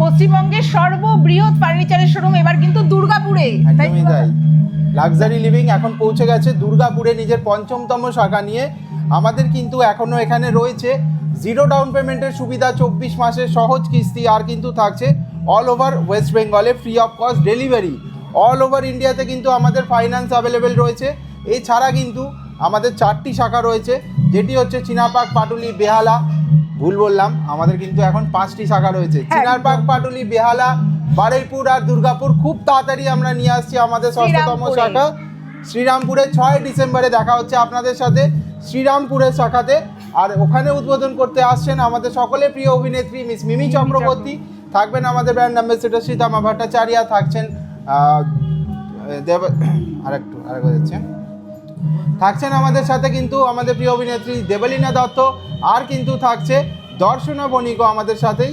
পশ্চিমবঙ্গের সর্ববৃহৎ ফার্নিচারের শোরুম এবার কিন্তু দুর্গাপুরে। একদমই তাই। লাক্সারি লিভিং এখন পৌঁছে গেছে দুর্গাপুরে নিজের পঞ্চমতম শাখা নিয়ে। আমাদের কিন্তু এখনও এখানে রয়েছে। জিরো ডাউন পেমেন্টের সুবিধা চব্বিশ মাসের সহজ কিস্তি আর কিন্তু থাকছে অল ওভার ওয়েস্ট বেঙ্গলে free of cost delivery all over ইন্ডিয়াতে কিন্তু আমাদের ফাইন্যান্স অ্যাভেলেবেল রয়েছে। এছাড়া কিন্তু আমাদের চারটি শাখা রয়েছে। যেটি হচ্ছে চিনাপাক পাটুলি বেহালা। ভুল বললাম আমাদের কিন্তু এখন পাঁচটি শাখা রয়েছে। হ্যাঁ, চিনারপাক পাটুলি বেহালা বারুইপুর আর দুর্গাপুর খুব তাড়াতাড়ি আমরা নিয়ে আসছি আমাদের ষষ্ঠতম শাখা। শ্রীরামপুরে ছয় ডিসেম্বরে দেখা হচ্ছে আপনাদের সাথে শ্রীরামপুরের শাখাতে। আর ওখানে উদ্বোধন করতে আসছেন আমাদের সকলের প্রিয় অভিনেত্রী মিস মিমি চক্রবর্তী। থাকবেন আমাদের ব্র্যান্ড অ্যাম্বাসেডার সীতামা ভট্টাচার্য থাকছেন দেব আরেকটু আরেকবার যাচ্ছে। থাকছেন আমাদের সাথে কিন্তু আমাদের প্রিয় অভিনেত্রী দেবলীনা দত্ত, আর কিন্তু থাকছে দর্শনা বণিকও আমাদের সাথেই।